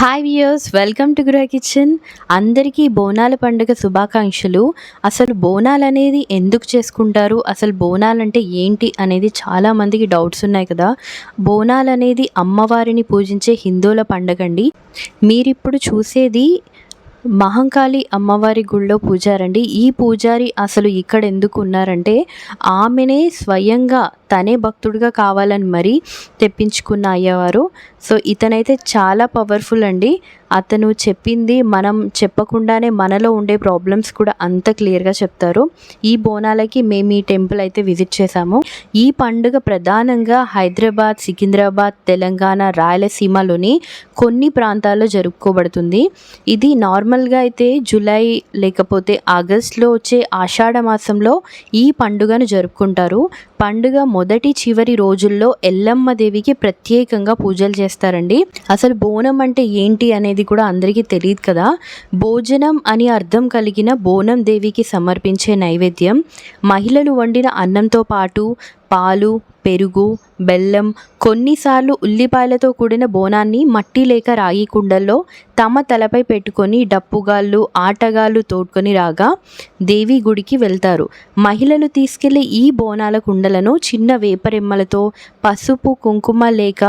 Hi viewers welcome to Gruha kitchen అందరికీ బోనాల పండుగ శుభాకాంక్షలు. అసలు బోనాలు అనేది ఎందుకు చేసుకుంటారు? అసలు బోనాలు అంటే ఏంటి అనేది చాలామందికి డౌట్స్ ఉన్నాయి కదా. బోనాలు అనేది అమ్మవారిని పూజించే హిందువుల పండుగ అండి. మీరిప్పుడు చూసేది మహంకాళి అమ్మవారి గుళ్ళో పూజారండి. ఈ పూజారి అసలు ఇక్కడ ఎందుకు ఉన్నారంటే ఆమెనే స్వయంగా తనే భక్తుడిగా కావాలని మరీ తెప్పించుకున్న అయ్యవారు. సో ఇతనైతే చాలా పవర్ఫుల్ అండి. అతను చెప్పింది మనం చెప్పకుండానే మనలో ఉండే ప్రాబ్లమ్స్ కూడా అంత క్లియర్గా చెప్తారు. ఈ బోనాలకి మేము ఈ టెంపుల్ అయితే విజిట్ చేశాము. ఈ పండుగ ప్రధానంగా హైదరాబాద్ సికింద్రాబాద్ తెలంగాణ రాయలసీమలోని కొన్ని ప్రాంతాల్లో జరుపుకోబడుతుంది. ఇది నార్మల్గా అయితే జూలై లేకపోతే ఆగస్ట్లో వచ్చే ఆషాఢ మాసంలో ఈ పండుగను జరుపుకుంటారు. పండుగ మొదటి చివరి రోజుల్లో ఎల్లమ్మ దేవికి ప్రత్యేకంగా పూజలు చేస్తారు. చేస్తారండి. అసలు బోనం అంటే ఏంటి అనేది కూడా అందరికీ తెలియదు కదా. భోజనం అని అర్థం కలిగిన బోనం దేవికి సమర్పించే నైవేద్యం మహిళలు వండిన అన్నంతో పాటు పాలు పెరుగు బెల్లం కొన్నిసార్లు ఉల్లిపాయలతో కూడిన బోనాన్ని మట్టి లేక రాగి కుండల్లో తమ తలపై పెట్టుకొని డప్పుగాళ్ళు ఆటగాళ్ళు తోడ్కొని రాగా దేవి గుడికి వెళ్తారు. మహిళలు తీసుకెళ్ళే ఈ బోనాల కుండలను చిన్న వేపరెమ్మలతో పసుపు కుంకుమ లేక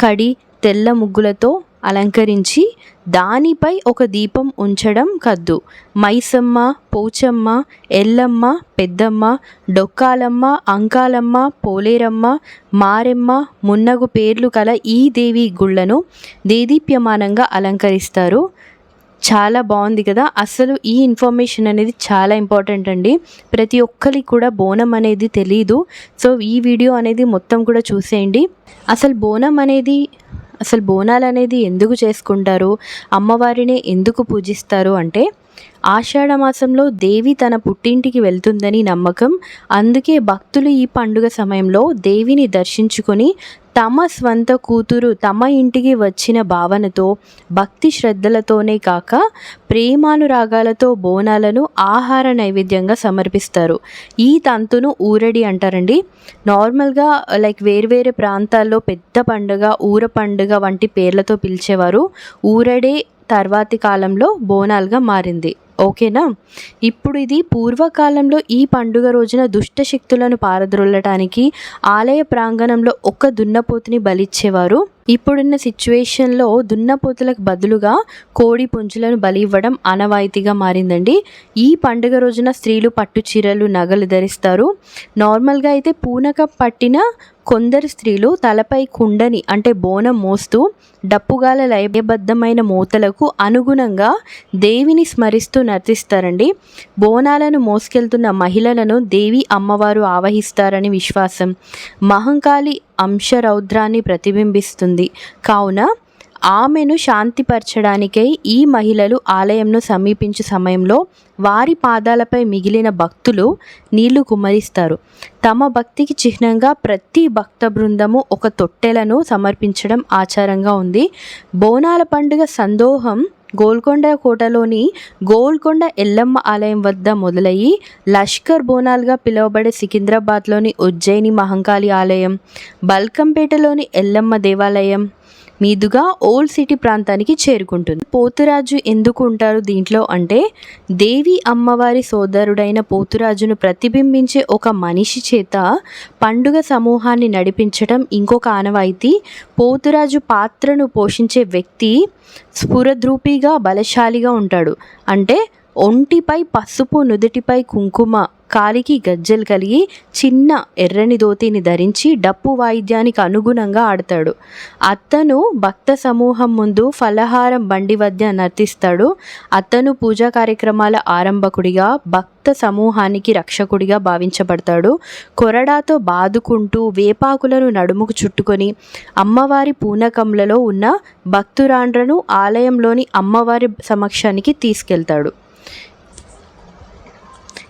కడి తెల్ల ముగ్గులతో అలంకరించి దానిపై ఒక దీపం ఉంచడం కద్దు. మైసమ్మ పోచమ్మ ఎల్లమ్మ పెద్దమ్మ డొక్కాలమ్మ అంకాలమ్మ పోలేరమ్మ మారెమ్మ మున్నగు పేర్లు కల ఈ దేవి గుళ్ళను దేదీప్యమానంగా అలంకరిస్తారు. చాలా బాగుంది కదా? అసలు ఈ ఇన్ఫర్మేషన్ అనేది చాలా ఇంపార్టెంట్ అండి. ప్రతి ఒక్కరికి కూడా బోనం అనేది తెలీదు. సో ఈ వీడియో అనేది మొత్తం కూడా చూసేయండి. అసలు బోనం అనేది అసలు బోనాలు అనేది ఎందుకు చేసుకుంటారు? అమ్మవారిని ఎందుకు పూజిస్తారు? అంటే ఆషాఢమాసంలో దేవి తన పుట్టింటికి వెళ్తుందని నమ్మకం. అందుకే భక్తులు ఈ పండుగ సమయంలో దేవిని దర్శించుకొని తమ స్వంత కూతురు తమ ఇంటికి వచ్చిన భావనతో భక్తి శ్రద్ధలతోనే కాక ప్రేమానురాగాలతో బోనాలను ఆహార నైవేద్యంగా సమర్పిస్తారు. ఈ తంతును ఊరడి అంటారండి. నార్మల్గా లైక్ వేర్వేరే ప్రాంతాల్లో పెద్ద పండుగ ఊర పండుగ వంటి పేర్లతో పిలిచేవారు. ఊరడే తర్వాతి కాలంలో బోనాలుగా మారింది. ఓకేనా? ఇప్పుడు ఇది పూర్వకాలంలో ఈ పండుగ రోజున దుష్ట శక్తులను పారద్రోలటానికి ఆలయ ప్రాంగణంలో ఒక దున్నపోతుని బలిచ్చేవారు. ఇప్పుడున్న సిచ్యువేషన్లో దున్నపోతులకు బదులుగా కోడి పుంజులను బలి ఇవ్వడం ఆనవాయితీగా మారిందండి. ఈ పండుగ రోజున స్త్రీలు పట్టు చీరలు నగలు ధరిస్తారు. నార్మల్గా అయితే పూనక పట్టిన కొందరు స్త్రీలు తలపై కుండని అంటే బోనం మోస్తూ డప్పుగాల లయబద్ధమైన మూతలకు అనుగుణంగా దేవిని స్మరిస్తూ నర్తిస్తారండి. బోనాలను మోసుకెళ్తున్న మహిళలను దేవి అమ్మవారు ఆవహిస్తారని విశ్వాసం. మహంకాళి అంశరౌద్రాన్ని ప్రతిబింబిస్తుంది. కావున ఆమెను శాంతిపరచడానికై ఈ మహిళలు ఆలయంను సమీపించే సమయంలో వారి పాదాలపై మిగిలిన భక్తులు నీళ్ళు కుమ్మరిస్తారు. తమ భక్తికి చిహ్నంగా ప్రతి భక్త బృందము ఒక తొట్టెలను సమర్పించడం ఆచారంగా ఉంది. బోనాల పండుగ సందోహం గోల్కొండ కోటలోని గోల్కొండ ఎల్లమ్మ ఆలయం వద్ద మొదలయ్యి లష్కర్ బోనాలుగా పిలువబడే సికింద్రాబాద్లోని ఉజ్జయిని మహంకాళి ఆలయం బల్కంపేటలోని ఎల్లమ్మ దేవాలయం మీదుగా ఓల్డ్ సిటీ ప్రాంతానికి చేరుకుంటుంది. పోతురాజు ఎందుకు ఉంటారు దీంట్లో అంటే దేవి అమ్మవారి సోదరుడైన పోతురాజును ప్రతిబింబించే ఒక మనిషి చేత పండుగ సమూహాన్ని నడిపించడం ఇంకొక ఆనవాయితీ. పోతురాజు పాత్రను పోషించే వ్యక్తి స్ఫురద్రూపిగా బలశాలిగా ఉంటాడు. అంటే ఒంటిపై పసుపు నుదుటిపై కుంకుమ కాలికి గజ్జలు కలిగి చిన్న ఎర్రని ధోతిని ధరించి డప్పు వాయిద్యానికి అనుగుణంగా ఆడతాడు. అతను భక్త సమూహం ముందు ఫలహారం బండి వద్ద నర్తిస్తాడు. అతను పూజా కార్యక్రమాల ఆరంభకుడిగా భక్త సమూహానికి రక్షకుడిగా భావించబడతాడు. కొరడాతో బాదుకుంటూ వేపాకులను నడుముకు చుట్టుకొని అమ్మవారి పూనకంలలో ఉన్న భక్తురాండ్రను ఆలయంలోని అమ్మవారి సమక్షానికి తీసుకెళ్తాడు.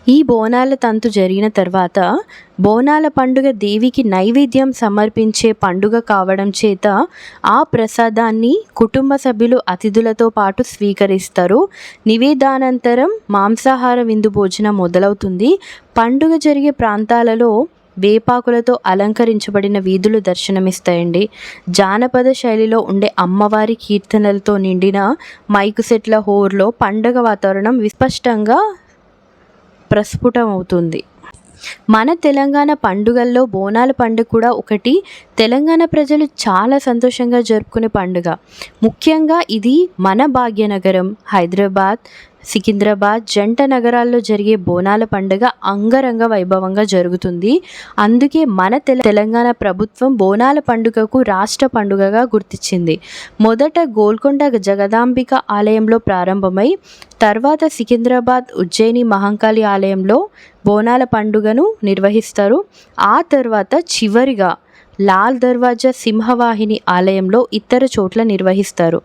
ఈ బోనాల తంతు జరిగిన తర్వాత బోనాల పండుగ దేవికి నైవేద్యం సమర్పించే పండుగ కావడం చేత ఆ ప్రసాదాన్ని కుటుంబ సభ్యులు అతిథులతో పాటు స్వీకరిస్తారు. నివేదానంతరం మాంసాహార విందు భోజనం మొదలవుతుంది. పండుగ జరిగే ప్రాంతాలలో వేపాకులతో అలంకరించబడిన వీధులు దర్శనమిస్తాయండి. జానపద శైలిలో ఉండే అమ్మవారి కీర్తనలతో నిండిన మైకు సెట్ల హోర్లో పండగ వాతావరణం విస్పష్టంగా ప్రస్ఫుటమవుతుంది. మన తెలంగాణ పండుగల్లో బోనాల పండుగ కూడా ఒకటి. తెలంగాణ ప్రజలు చాలా సంతోషంగా జరుపుకునే పండుగ. ముఖ్యంగా ఇది మన భాగ్యనగరం హైదరాబాద్ సికింద్రాబాద్ జంట నగరాల్లో జరిగే బోనాల పండుగ అంగరంగ వైభవంగా జరుగుతుంది. అందుకే మన తెలంగాణ ప్రభుత్వం బోనాల పండుగకు రాష్ట్ర పండుగగా గుర్తించింది. మొదట గోల్కొండ జగదాంబిక ఆలయంలో ప్రారంభమై తర్వాత సికింద్రాబాద్ ఉజ్జయిని మహంకాళి ఆలయంలో బోనాల పండుగను నిర్వహిస్తారు. ఆ తర్వాత చివరిగా లాల్ దర్వాజా సింహవాహిని ఆలయంలో ఇతర చోట్ల నిర్వహిస్తారు.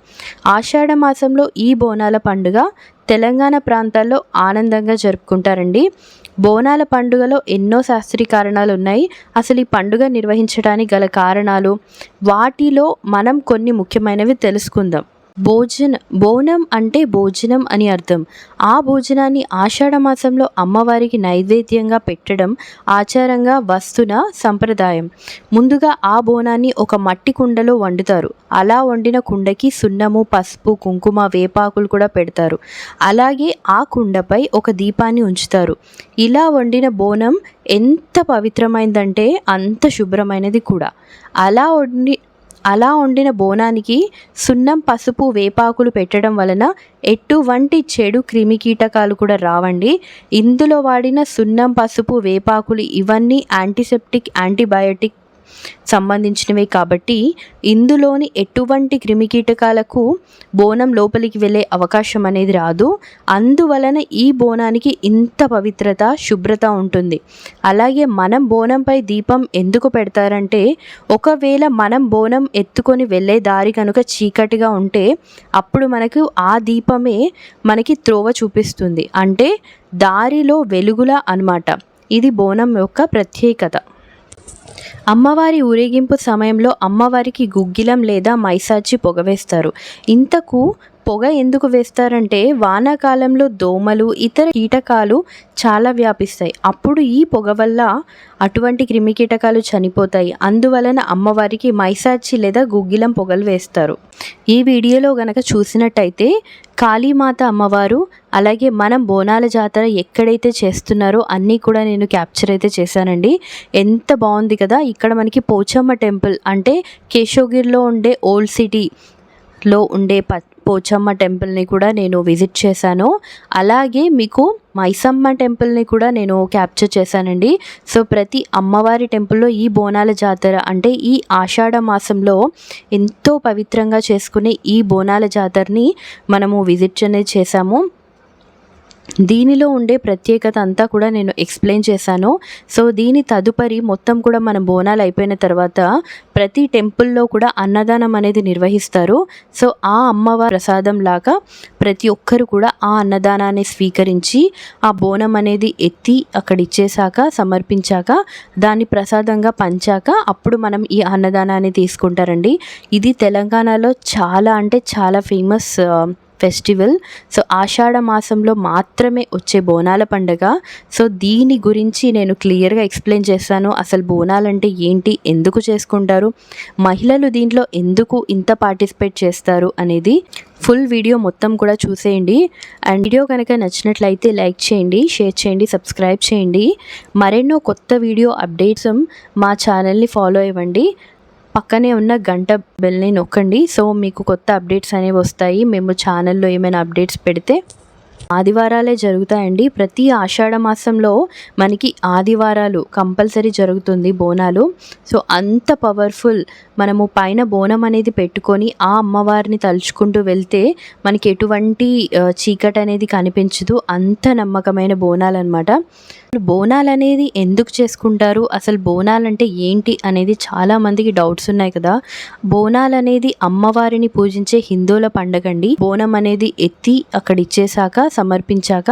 ఆషాఢ మాసంలో ఈ బోనాల పండుగ తెలంగాణ ప్రాంతాల్లో ఆనందంగా జరుపుకుంటారండి. బోనాల పండుగలో ఎన్నో శాస్త్రీయ కారణాలు ఉన్నాయి. అసలు ఈ పండుగ నిర్వహించడానికి గల కారణాలు? వాటిలో మనం కొన్ని ముఖ్యమైనవి తెలుసుకుందాం. భోజన బోనం అంటే భోజనం అని అర్థం. ఆ భోజనాన్ని ఆషాఢ మాసంలో అమ్మవారికి నైవేద్యంగా పెట్టడం ఆచారంగా వస్తున్న సంప్రదాయం. ముందుగా ఆ బోనాన్ని ఒక మట్టి కుండలో వండుతారు. అలా వండిన కుండకి సున్నము పసుపు కుంకుమ వేపాకులు కూడా పెడతారు. అలాగే ఆ కుండపై ఒక దీపాన్ని ఉంచుతారు. ఇలా వండిన బోనం ఎంత పవిత్రమైందంటే అంత శుభ్రమైనది కూడా. అలా వండి అలా వండిన బోనానికి సున్నం పసుపు వేపాకులు పెట్టడం వలన ఎటువంటి చెడు క్రిమికీటకాలు కూడా రావండి. ఇందులో వాడిన సున్నం పసుపు వేపాకులు ఇవన్నీ యాంటీసెప్టిక్ యాంటీబయోటిక్ సంబంధించినవే కాబట్టి ఇందులోని ఎటువంటి క్రిమికీటకాలకు బోనం లోపలికి వెళ్ళే అవకాశం అనేది రాదు. అందువలన ఈ బోనానికి ఇంత పవిత్రత శుభ్రత ఉంటుంది. అలాగే మనం బోనంపై దీపం ఎందుకు పెడతారంటే ఒకవేళ మనం బోనం ఎత్తుకొని వెళ్ళే దారి కనుక చీకటిగా ఉంటే అప్పుడు మనకు ఆ దీపమే మనకి త్రోవ చూపిస్తుంది. అంటే దారిలో వెలుగుల అనమాట ఇది బోనం యొక్క ప్రత్యేకత. అమ్మవారి ఊరేగింపు సమయంలో అమ్మవారికి గుగ్గిలం లేదా మైసాచి పొగవేస్తారు ఇంతకు పొగ ఎందుకు వేస్తారంటే వానాకాలంలో దోమలు ఇతర కీటకాలు చాలా వ్యాపిస్తాయి. అప్పుడు ఈ పొగ వల్ల అటువంటి క్రిమి కీటకాలు చనిపోతాయి. అందువలన అమ్మవారికి మైసాచి లేదా గుగ్గిలం పొగలు వేస్తారు. ఈ వీడియోలో గనక చూసినట్టయితే కాళీమాత అమ్మవారు అలాగే మనం బోనాల జాతర ఎక్కడైతే చేస్తున్నారో అన్నీ కూడా నేను క్యాప్చర్ అయితే చేశానండి. ఎంత బాగుంది కదా! ఇక్కడ మనకి పోచమ్మ టెంపుల్ అంటే కేశోగిరిలో ఉండే ఓల్డ్ సిటీలో ఉండే ప పోచమ్మ టెంపుల్ని కూడా నేను విజిట్ చేశాను. అలాగే మీకు మైసమ్మ టెంపుల్ని కూడా నేను క్యాప్చర్ చేశానండి. సో ప్రతి అమ్మవారి టెంపుల్లో ఈ బోనాల జాతర అంటే ఈ ఆషాఢ మాసంలో ఎంతో పవిత్రంగా చేసుకునే ఈ బోనాల జాతరని మనము విజిట్ అనేది చేశాము. దీనిలో ఉండే ప్రత్యేకత అంతా కూడా నేను ఎక్స్ప్లెయిన్ చేశాను. సో దీని తదుపరి మొత్తం కూడా మన బోనాలు అయిపోయిన తర్వాత ప్రతి టెంపుల్లో కూడా అన్నదానం అనేది నిర్వహిస్తారు. సో ఆ అమ్మవారి ప్రసాదం లాగా ప్రతి ఒక్కరు కూడా ఆ అన్నదానాన్ని స్వీకరించి ఆ బోనం అనేది ఎత్తి అక్కడ ఇచ్చేసాక సమర్పించాక దాన్ని ప్రసాదంగా పంచాక అప్పుడు మనం ఈ అన్నదానాన్ని తీసుకుంటారండి. ఇది తెలంగాణలో చాలా అంటే చాలా ఫేమస్ ఫెస్టివల్. సో ఆషాఢ మాసంలో మాత్రమే వచ్చే బోనాల పండుగ. సో దీని గురించి నేను క్లియర్గా ఎక్స్ప్లెయిన్ చేస్తాను. అసలు బోనాలంటే ఏంటి? ఎందుకు చేసుకుంటారు? మహిళలు దీంట్లో ఎందుకు ఇంత పార్టిసిపేట్ చేస్తారు అనేది ఫుల్ వీడియో మొత్తం కూడా చూసేయండి. అండ్ వీడియో కనుక నచ్చినట్లయితే లైక్ చేయండి షేర్ చేయండి సబ్స్క్రైబ్ చేయండి. మరెన్నో కొత్త వీడియో అప్డేట్స్ మా ఛానల్ని ఫాలో అవ్వండి. పక్కనే ఉన్న గంట బెల్ని నొక్కండి. సో మీకు కొత్త అప్డేట్స్ అనేవి వస్తాయి. మేము ఛానల్లో ఏమైనా అప్డేట్స్ పెడితే ఆదివారాలే జరుగుతాయండి. ప్రతి ఆషాఢ మాసంలో మనకి ఆదివారాలు కంపల్సరీ జరుగుతుంది బోనాలు. సో అంత పవర్ఫుల్ మనము పైన బోనం అనేది పెట్టుకొని ఆ అమ్మవారిని తలుచుకుంటూ వెళ్తే మనకి ఎటువంటి చీకటి అనేది కనిపించదు. అంత నమ్మకమైన బోనాలు అనమాట బోనాలు అనేది ఎందుకు చేసుకుంటారు? అసలు బోనాలు అంటే ఏంటి అనేది చాలామందికి డౌట్స్ ఉన్నాయి కదా. బోనాలు అనేది అమ్మవారిని పూజించే హిందువుల పండగ అండి. బోనం అనేది ఎత్తి అక్కడ ఇచ్చేసాక సమర్పించాక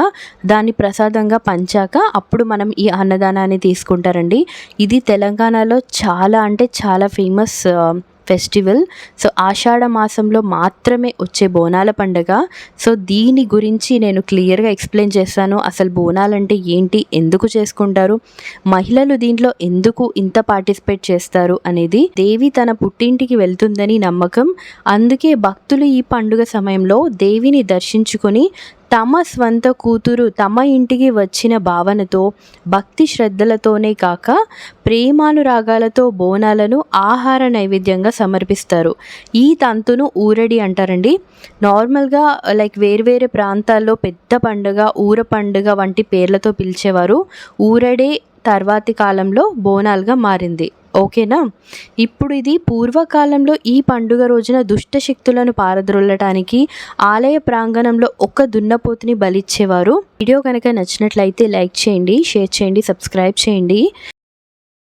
దాన్ని ప్రసాదంగా పంచాక అప్పుడు మనం ఈ అన్నదానాన్ని తీసుకుంటారండి. ఇది తెలంగాణలో చాలా అంటే చాలా ఫేమస్ ఫెస్టివల్ సో ఆషాఢ మాసంలో మాత్రమే వచ్చే బోనాల పండుగ. సో దీని గురించి నేను క్లియర్గా ఎక్స్ప్లెయిన్ చేస్తాను. అసలు బోనాలంటే ఏంటి? ఎందుకు చేసుకుంటారు? మహిళలు దీంట్లో ఎందుకు ఇంత పార్టిసిపేట్ చేస్తారు అనేది దేవి తన పుట్టింటికి వెళ్తుందని నమ్మకం. అందుకే భక్తులు ఈ పండుగ సమయంలో దేవిని దర్శించుకొని తమ స్వంత కూతురు తమ ఇంటికి వచ్చిన భావనతో భక్తి శ్రద్ధలతోనే కాక ప్రేమానురాగాలతో బోనాలను ఆహార నైవేద్యంగా సమర్పిస్తారు. ఈ తంతును ఊరడి అంటారండి. నార్మల్గా లైక్ వేరువేరే ప్రాంతాల్లో పెద్ద పండుగ ఊర పండుగ వంటి పేర్లతో పిలిచేవారు ఊరడే తర్వాతి కాలంలో బోనాలుగా మారింది. ఓకేనా? ఇప్పుడు ఇది పూర్వకాలంలో ఈ పండుగ రోజున దుష్ట శక్తులను పారద్రోలటానికి ఆలయ ప్రాంగణంలో ఒక దున్నపోతుని బలిచ్చేవారు. వీడియో కనుక నచ్చినట్లయితే లైక్ చేయండి షేర్ చేయండి సబ్స్క్రైబ్ చేయండి.